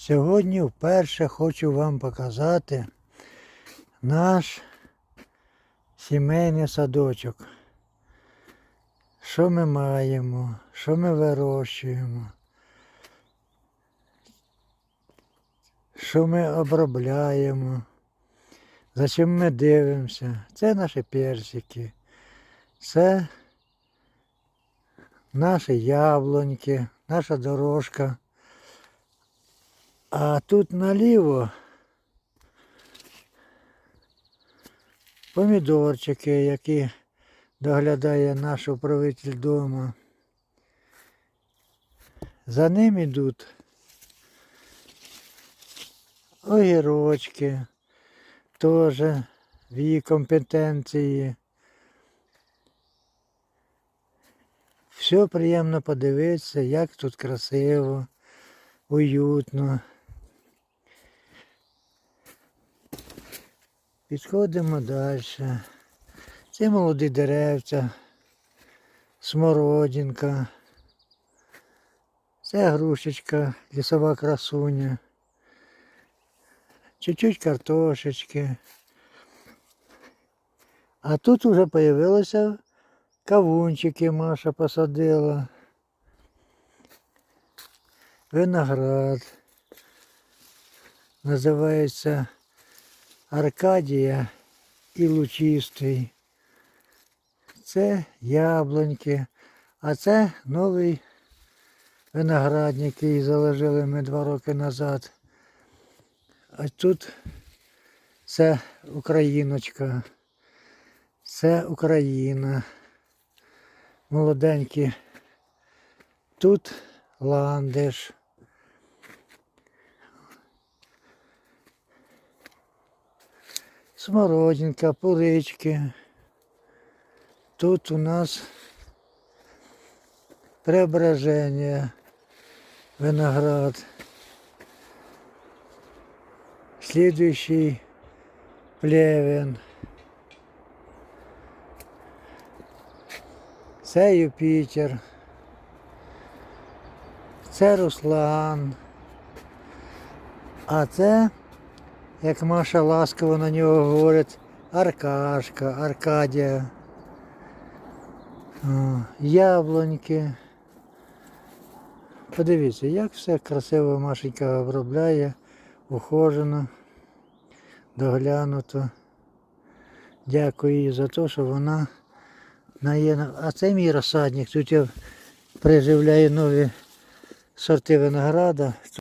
Сьогодні вперше хочу вам показати наш сімейний садочок. Що ми маємо, що ми вирощуємо, що ми обробляємо, за чим ми дивимося. Це наші персики, це наші яблуньки, наша дорожка. А тут наліво помідорчики, які доглядає наш управитель дома. За ним йдуть огірочки, теж в її компетенції. Все приємно подивитися, як тут красиво, уютно. Підходимо далі. Це молоді деревця, смородинка. Це грушечка, лісова красуня. Чуть-чуть картошечки. А тут вже появилися кавунчики Маша посадила. Виноград. Називається Аркадія і Лучистий. Це яблуньки, а це новий виноградник, який заложили ми два роки назад. А тут це Україночка. Це Україна. Молоденькі. Тут ландиш. Смородинка, пурички. Тут у нас преображение, виноград. Следующий плевен. Це Юпітер. Це Руслан. А це, як Маша ласково на нього говорить, Аркашка, Аркадія. Яблуньки. Подивіться, як все красиво Машенька обробляє, ухожено, доглянуто. Дякую їй за те, що вона нає. А це мій розсадник. Тут я приживляю нові сорти винограда.